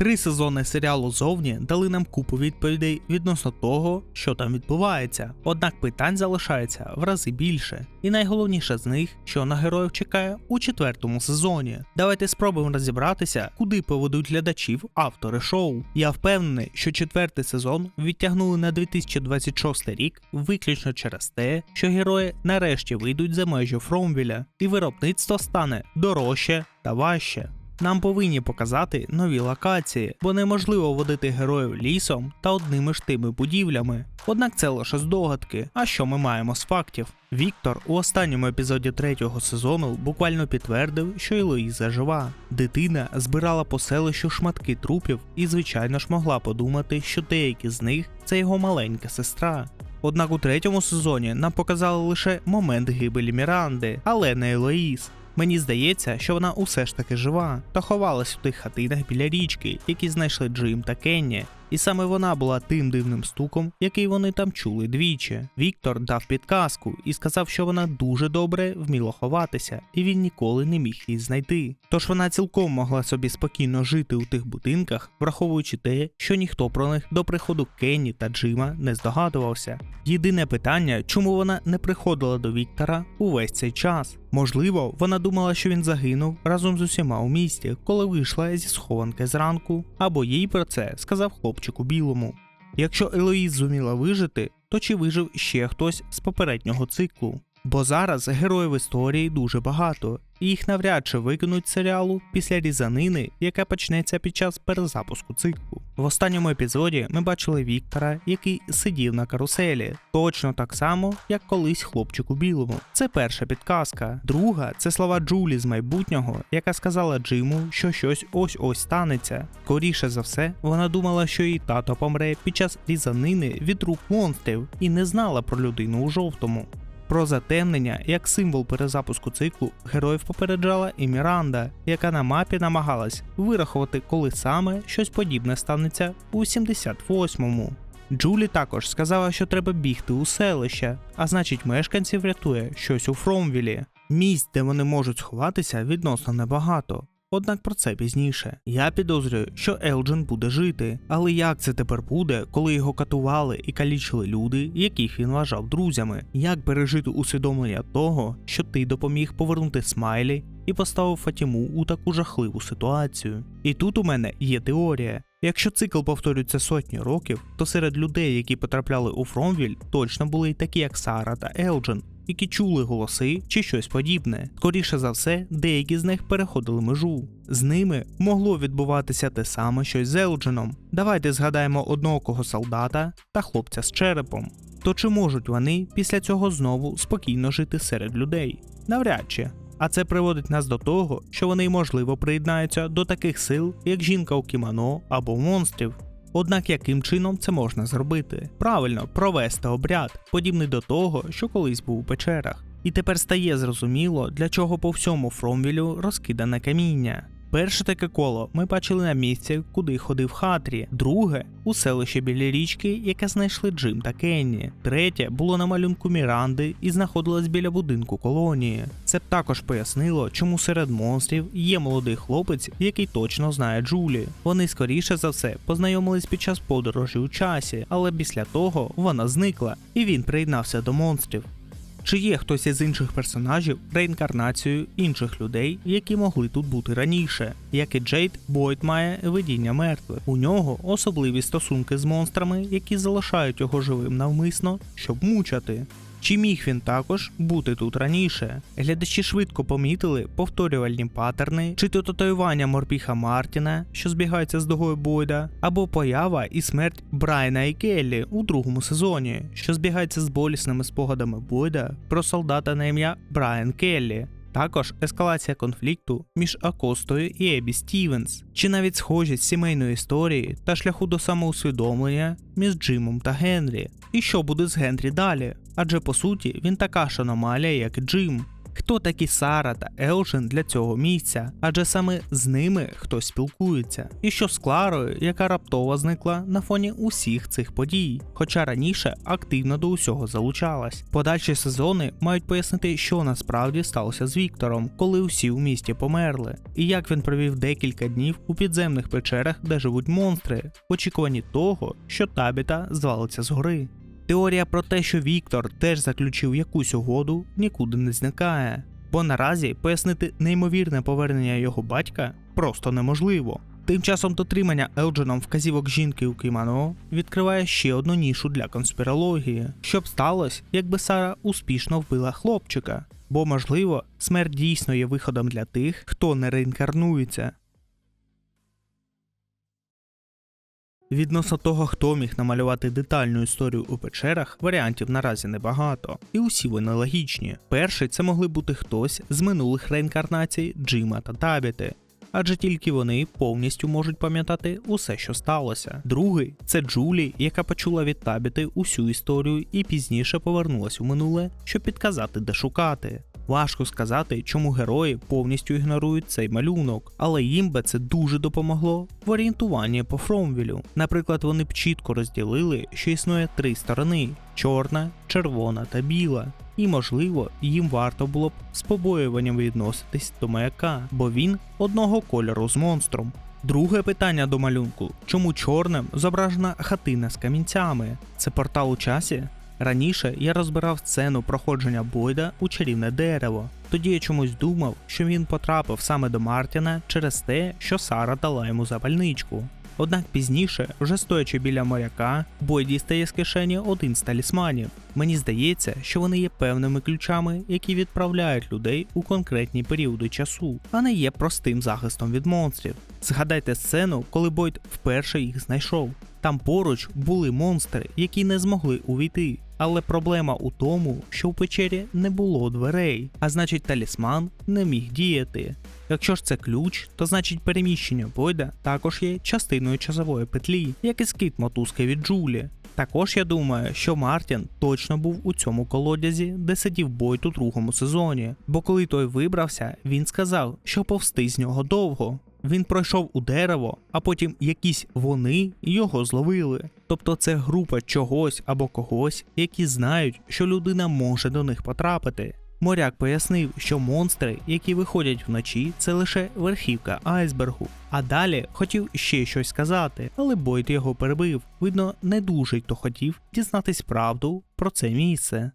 Три сезони серіалу зовні дали нам купу відповідей відносно того, що там відбувається. Однак питань залишається в рази більше. І найголовніше з них, що на героїв чекає у четвертому сезоні. Давайте спробуємо розібратися, куди поведуть глядачів автори шоу. Я впевнений, що четвертий сезон відтягнули на 2026 рік виключно через те, що герої нарешті вийдуть за межі Фромвіля, і виробництво стане дорожче та важче. Нам повинні показати нові локації, бо неможливо водити героїв лісом та одними ж тими будівлями. Однак це лише здогадки. А що ми маємо з фактів? Віктор у останньому епізоді третього сезону буквально підтвердив, що Елоїза жива. Дитина збирала по селищу шматки трупів і, звичайно ж, могла подумати, що деякі з них це його маленька сестра. Однак у третьому сезоні нам показали лише момент гибелі Міранди, але не Елоїз. Мені здається, що вона усе ж таки жива та ховалась у тих хатинах біля річки, які знайшли Джим та Кенні. І саме вона була тим дивним стуком, який вони там чули двічі. Віктор дав підказку і сказав, що вона дуже добре вміла ховатися, і він ніколи не міг її знайти. Тож вона цілком могла собі спокійно жити у тих будинках, враховуючи те, що ніхто про них до приходу Кенні та Джима не здогадувався. Єдине питання, чому вона не приходила до Віктора увесь цей час. Можливо, вона думала, що він загинув разом з усіма у місті, коли вийшла зі схованки зранку, або їй про це сказав хлопчику білому. Якщо Елоїз зуміла вижити, то чи вижив ще хтось з попереднього циклу? Бо зараз героїв історії дуже багато, і їх навряд чи викинуть серіалу після різанини, яка почнеться під час перезапуску циклу. В останньому епізоді ми бачили Віктора, який сидів на каруселі, точно так само, як колись хлопчику білому. Це перша підказка. Друга це слова Джулі з майбутнього, яка сказала Джиму, що щось ось ось станеться. Скоріше за все, вона думала, що її тато помре під час різанини від рук монстрів і не знала про людину у жовтому. Про затемнення як символ перезапуску циклу героїв попереджала і Міранда, яка на мапі намагалась вирахувати, коли саме щось подібне станеться у 78-му. Джулі також сказала, що треба бігти у селище, а значить мешканців рятує щось у Фромвілі. Місць, де вони можуть сховатися, відносно небагато. Однак про це пізніше. Я підозрюю, що Елджин буде жити. Але як це тепер буде, коли його катували і калічили люди, яких він вважав друзями? Як пережити усвідомлення того, що ти допоміг повернути смайлі і поставив Фатіму у таку жахливу ситуацію? І тут у мене є теорія. Якщо цикл повторюється сотні років, то серед людей, які потрапляли у Фромвіль, точно були й такі, як Сара та Елджин, які чули голоси чи щось подібне. Скоріше за все, деякі з них переходили межу. З ними могло відбуватися те саме, що й з Елджином. Давайте згадаємо одноокого солдата та хлопця з черепом. То чи можуть вони після цього знову спокійно жити серед людей? Навряд чи. А це приводить нас до того, що вони можливо приєднаються до таких сил, як жінка у кімоно або монстрів. Однак яким чином це можна зробити? Правильно, провести обряд, подібний до того, що колись був у печерах. І тепер стає зрозуміло, для чого по всьому Фромвілю розкидане каміння. Перше таке коло ми бачили на місці, куди ходив Хатрі, друге у селищі біля річки, яке знайшли Джим та Кенні. Третє було на малюнку Міранди і знаходилось біля будинку колонії. Це б також пояснило, чому серед монстрів є молодий хлопець, який точно знає Джулі. Вони скоріше за все познайомились під час подорожі у часі, але після того вона зникла, і він приєднався до монстрів. Чи є хтось із інших персонажів реінкарнацією інших людей, які могли тут бути раніше? Як і Джейд, Бойд має видіння мертвих. У нього особливі стосунки з монстрами, які залишають його живим навмисно, щоб мучати. Чи міг він також бути тут раніше? Глядачі швидко помітили повторювальні паттерни, чи то татуювання морпіха Мартіна, що збігається з догою Бойда, або поява і смерть Брайана і Келлі у другому сезоні, що збігається з болісними спогадами Бойда про солдата на ім'я Брайан Келлі. Також ескалація конфлікту між Акостою і Ебі Стівенс, чи навіть схожість сімейної історії та шляху до самоусвідомлення між Джимом та Генрі. І що буде з Генрі далі? Адже по суті він така ж аномалія, як Джим. хто такі Сара та Елджен для цього місця, адже саме з ними хтось спілкується, і що з Кларою, яка раптово зникла на фоні усіх цих подій, хоча раніше активно до усього залучалась. Подальші сезони мають пояснити, що насправді сталося з Віктором, коли усі у місті померли, і як він провів декілька днів у підземних печерах, де живуть монстри, в очікуванні того, що табіта звалиться з гори. Теорія про те, що Віктор теж заключив якусь угоду, нікуди не зникає, бо наразі пояснити неймовірне повернення його батька просто неможливо. Тим часом дотримання Елдженом вказівок жінки у кімано відкриває ще одну нішу для конспірології, що б сталося, якби Сара успішно вбила хлопчика, бо, можливо, смерть дійсно є виходом для тих, хто не реінкарнується. Відносно того, хто міг намалювати детальну історію у печерах, варіантів наразі небагато, і усі вони логічні. Перший це могли бути хтось з минулих реінкарнацій Джима та Табіти. Адже тільки вони повністю можуть пам'ятати усе, що сталося. Другий це Джулі, яка почула від Табіти усю історію і пізніше повернулась у минуле, щоб підказати, де шукати. Важко сказати, чому герої повністю ігнорують цей малюнок, але їм би це дуже допомогло в орієнтуванні по Фромвілю. Наприклад, вони б чітко розділили, що існує три сторони: чорна, червона та біла. І, можливо, їм варто було б з побоюванням відноситись до маяка, бо він одного кольору з монстром. Друге питання до малюнку: чому чорним зображена хатина з камінцями? Це портал у часі? Раніше я розбирав сцену проходження Бойда у чарівне дерево. Тоді я чомусь думав, що він потрапив саме до Мартіна через те, що Сара дала йому запальничку. Однак пізніше, вже стоячи біля моряка, Бой дістає з кишені один з талісманів. Мені здається, що вони є певними ключами, які відправляють людей у конкретні періоди часу, а не є простим захистом від монстрів. Згадайте сцену, коли Бойд вперше їх знайшов. Там поруч були монстри, які не змогли увійти. Але проблема у тому, що в печері не було дверей, а значить талісман не міг діяти. Якщо ж це ключ, то значить переміщення Бойда також є частиною часової петлі, як і скид мотузки від Джулі. Також я думаю, що Мартін точно був у цьому колодязі, де сидів Бойд у другому сезоні. Бо коли той вибрався, він сказав, що повсти з нього довго. Він пройшов у дерево, а потім якісь вони його зловили. Тобто це група чогось або когось, які знають, що людина може до них потрапити. Моряк пояснив, що монстри, які виходять вночі, це лише верхівка айсбергу. А далі хотів ще щось сказати, але Бойд його перебив. Видно, не дуже й то хотів дізнатись правду про це місце.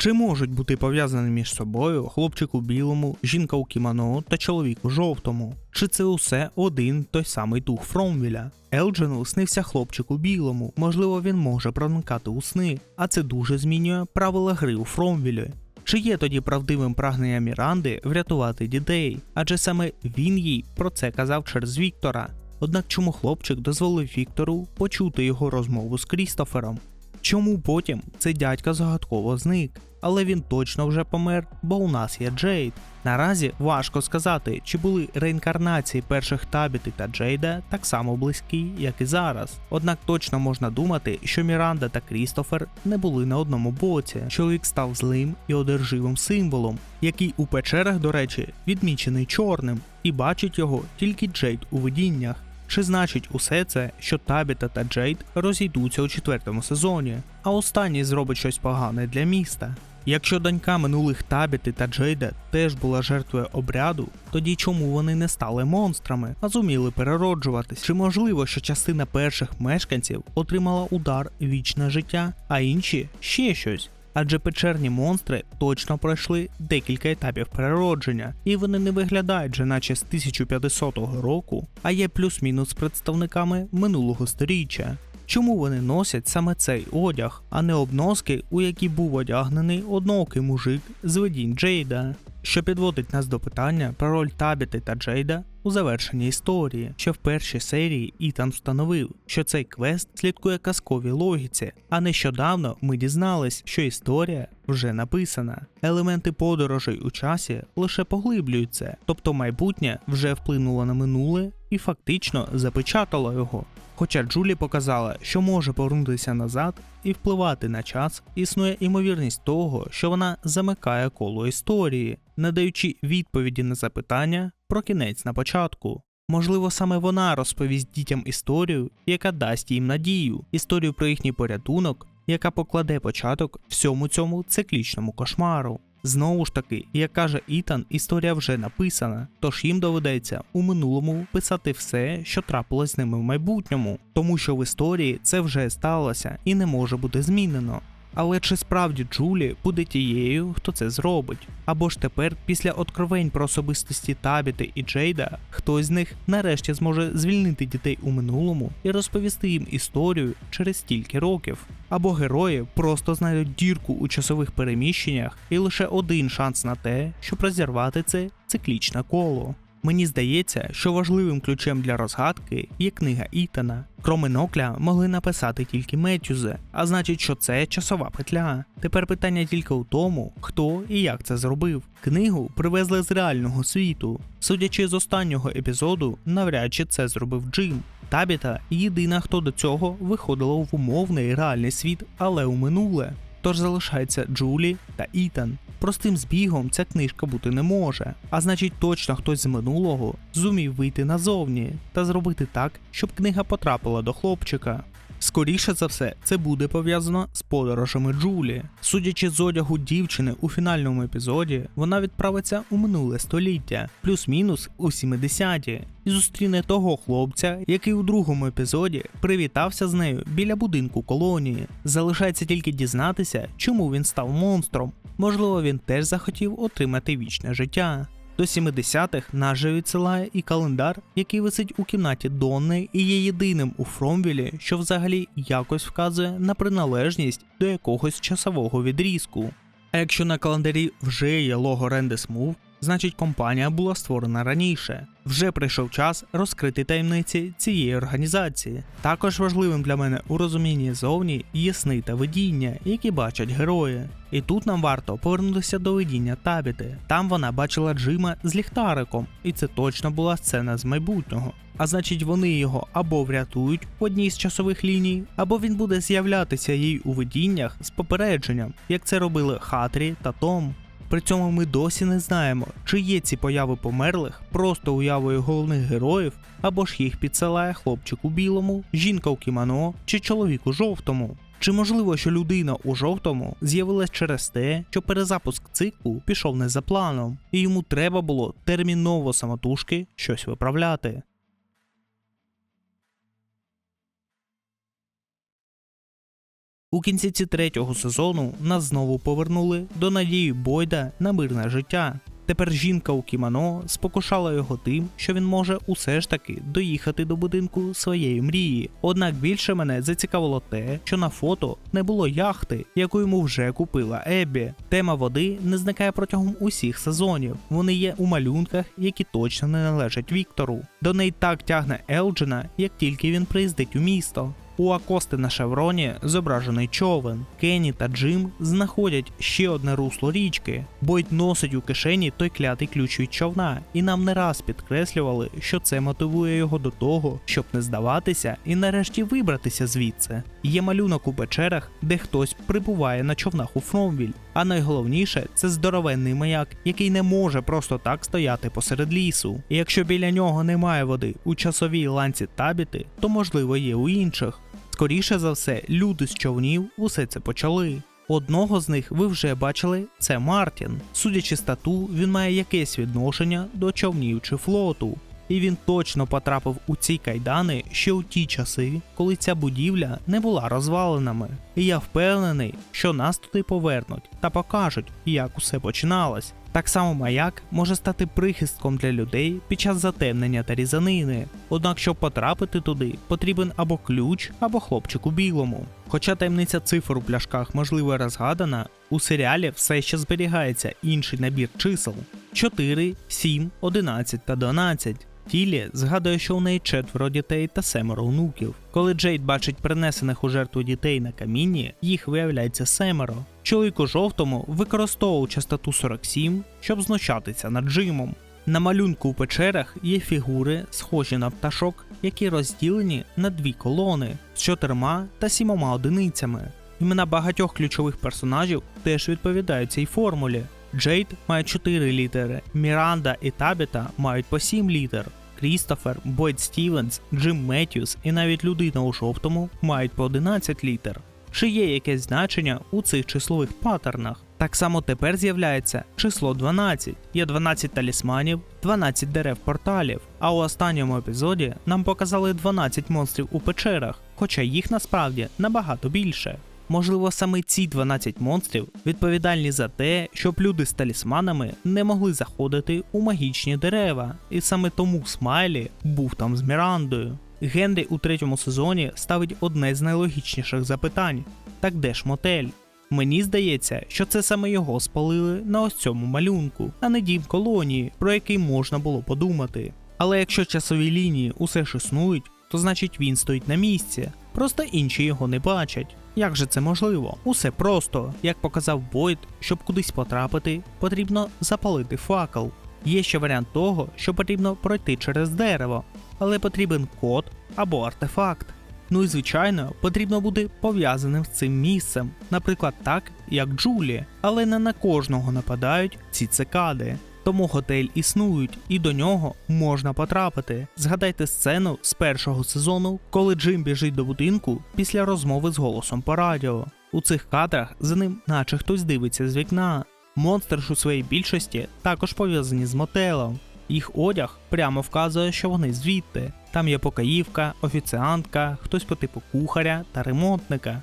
Чи можуть бути пов'язані між собою хлопчик у білому, жінка у кімоно та чоловік у жовтому? Чи це усе один той самий дух Фромвіля? Елджену снився хлопчик у білому, можливо, він може проникати у сни, а це дуже змінює правила гри у Фромвілі. Чи є тоді правдивим прагнення Міранди врятувати дітей? Адже саме він їй про це казав через Віктора. Однак чому хлопчик дозволив Віктору почути його розмову з Крістофером? Чому потім цей дядька загадково зник? Але він точно вже помер, бо у нас є Джейд. Наразі важко сказати, чи були реінкарнації перших Табіти та Джейда так само близькі, як і зараз. Однак точно можна думати, що Міранда та Крістофер не були на одному боці. Чоловік став злим і одерживим символом, який у печерах, до речі, відмічений чорним, і бачить його тільки Джейд у видіннях. Чи значить усе це, що Табіта та Джейд розійдуться у четвертому сезоні, а останній зробить щось погане для міста? Якщо донька минулих Табіти та Джейда теж була жертвою обряду, тоді чому вони не стали монстрами, а зуміли перероджуватись? Чи можливо, що частина перших мешканців отримала удар вічне життя, а інші ще щось? Адже печерні монстри точно пройшли декілька етапів переродження, і вони не виглядають же наче з 1500 року, а є плюс-мінус представниками минулого сторіччя. Чому вони носять саме цей одяг, а не обноски, у які був одягнений одноокий мужик з видінь Джейда? Що підводить нас до питання про роль Табіти та Джейда у завершенні історії, що в першій серії Ітан встановив, що цей квест слідкує казковій логіці, а нещодавно ми дізнались, що історія вже написана. Елементи подорожей у часі лише поглиблюються, тобто майбутнє вже вплинуло на минуле і фактично запечатало його. Хоча Джулі показала, що може повернутися назад, і впливати на час, існує імовірність того, що вона замикає коло історії, не даючи відповіді на запитання про кінець на початку. Можливо, саме вона розповість дітям історію, яка дасть їм надію, історію про їхній порятунок, яка покладе початок всьому цьому циклічному кошмару. Знову ж таки, як каже Ітан, історія вже написана, тож їм доведеться у минулому писати все, що трапилось з ними в майбутньому, тому що в історії це вже сталося і не може бути змінено. Але чи справді Джулі буде тією, хто це зробить? Або ж тепер, після откровень про особистості Табіти і Джейда, хтось з них нарешті зможе звільнити дітей у минулому і розповісти їм історію через стільки років? Або герої просто знайдуть дірку у часових переміщеннях і лише один шанс на те, щоб розірвати це циклічне коло. Мені здається, що важливим ключем для розгадки є книга Ітана. Кроме Нокля могли написати тільки Меттюзе, а значить, що це часова петля. Тепер питання тільки у тому, хто і як це зробив. Книгу привезли з реального світу. Судячи з останнього епізоду, навряд чи це зробив Джим. Табіта єдина, хто до цього виходила в умовний реальний світ, але у минуле. Тож залишається Джулі та Ітан. Простим збігом ця книжка бути не може, а значить, точно хтось з минулого зумів вийти назовні та зробити так, щоб книга потрапила до хлопчика. Скоріше за все, це буде пов'язано з подорожами Джулі. Судячи з одягу дівчини у фінальному епізоді, вона відправиться у минуле століття, плюс-мінус у 70-ті, і зустріне того хлопця, який у другому епізоді привітався з нею біля будинку колонії. Залишається тільки дізнатися, чому він став монстром. Можливо, він теж захотів отримати вічне життя. До 70-х нас же відсилає і календар, який висить у кімнаті Донни і є єдиним у Фромвілі, що взагалі якось вказує на приналежність до якогось часового відрізку. А якщо на календарі вже є лого Рендес Move, значить компанія була створена раніше. Вже прийшов час розкрити таємниці цієї організації. Також важливим для мене у розумінні зовні є сни та видіння, які бачать герої. І тут нам варто повернутися до видіння Табіти. Там вона бачила Джима з ліхтариком, і це точно була сцена з майбутнього. А значить, вони його або врятують в одній з часових ліній, або він буде з'являтися їй у видіннях з попередженням, як це робили Хатрі та Том. При цьому ми досі не знаємо, чи є ці появи померлих просто уявою головних героїв, або ж їх підсилає хлопчик у білому, жінка у кімоно чи чоловік у жовтому. Чи можливо, що людина у жовтому з'явилась через те, що перезапуск циклу пішов не за планом, і йому треба було терміново самотужки щось виправляти. У кінці третього сезону нас знову повернули до надії Бойда на мирне життя. Тепер жінка у кімоно спокушала його тим, що він може усе ж таки доїхати до будинку своєї мрії. Однак більше мене зацікавило те, що на фото не було яхти, яку йому вже купила Еббі. Тема води не зникає протягом усіх сезонів. Вони є у малюнках, які точно не належать Віктору. До неї так тягне Елджина, як тільки він приїздить у місто. У Акости на шевроні зображений човен. Кенні та Джим знаходять ще одне русло річки. Бойд носить у кишені той клятий ключ від човна, і нам не раз підкреслювали, що це мотивує його до того, щоб не здаватися і нарешті вибратися звідси. Є малюнок у печерах, де хтось прибуває на човнах у Фромвіль. А найголовніше це здоровенний маяк, який не може просто так стояти посеред лісу. І якщо біля нього немає води у часовій ланці табіти, то можливо є у інших. Скоріше за все, люди з човнів усе це почали. Одного з них ви вже бачили, це Мартін. Судячи з тату, він має якесь відношення до човнів чи флоту. І він точно потрапив у ці кайдани ще у ті часи, коли ця будівля не була розваленими. І я впевнений, що нас туди повернуть та покажуть, як усе починалось. Так само маяк може стати прихистком для людей під час затемнення та різанини. Однак, щоб потрапити туди, потрібен або ключ, або хлопчик у білому. Хоча таємниця цифр у пляшках можливо розгадана, у серіалі все ще зберігається інший набір чисел: 4, 7, 11 та 12. Тілі згадує, що у неї четверо дітей та семеро онуків. Коли Джейд бачить принесених у жертву дітей на камінні, їх виявляється семеро. Чоловік у жовтому використовував частоту 47, щоб знущатися над Джимом. На малюнку у печерах є фігури, схожі на пташок, які розділені на дві колони з чотирма та сімома одиницями. Імена багатьох ключових персонажів теж відповідають цій формулі. Джейд має 4 літери, Міранда і Табіта мають по 7 літер. Крістофер, Бойд Стівенс, Джим Меттьюс і навіть людина у жовтому мають по 11 літер. Чи є якесь значення у цих числових паттернах? Так само тепер з'являється число 12. Є 12 талісманів, 12 дерев порталів. А у останньому епізоді нам показали 12 монстрів у печерах, хоча їх насправді набагато більше. Можливо, саме ці 12 монстрів відповідальні за те, щоб люди з талісманами не могли заходити у магічні дерева, і саме тому Смайлі був там з Мірандою. Генрі у третьому сезоні ставить одне з найлогічніших запитань: так де ж мотель? Мені здається, що це саме його спалили на ось цьому малюнку, а не дім колонії, про який можна було подумати. Але якщо часові лінії усе ж існують, то значить він стоїть на місці, просто інші його не бачать. Як же це можливо? Усе просто. Як показав Бойд, щоб кудись потрапити, потрібно запалити факел. Є ще варіант того, що потрібно пройти через дерево, але потрібен код або артефакт. Ну і звичайно, потрібно бути пов'язаним з цим місцем, наприклад, так, як Джулі, але не на кожного нападають ці цикади. Тому готель існують, і до нього можна потрапити. Згадайте сцену з першого сезону, коли Джим біжить до будинку після розмови з голосом по радіо. У цих кадрах за ним, наче хтось дивиться з вікна. Монстр ж у своїй більшості також пов'язані з мотелем. Їх одяг прямо вказує, що вони звідти. Там є покоївка, офіціантка, хтось по типу кухаря та ремонтника.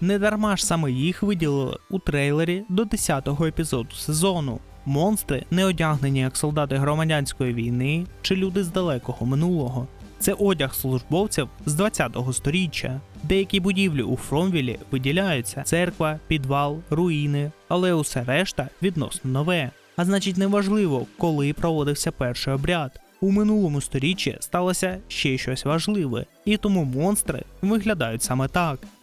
Недарма ж саме їх виділили у трейлері до 10-го епізоду сезону. Монстри не одягнені як солдати громадянської війни чи люди з далекого минулого. Це одяг службовців з 20-го сторіччя. Деякі будівлі у Фромвілі виділяються: церква, підвал, руїни, але усе решта відносно нове. А значить, неважливо, коли проводився перший обряд. У минулому сторіччі сталося ще щось важливе, і тому монстри виглядають саме так.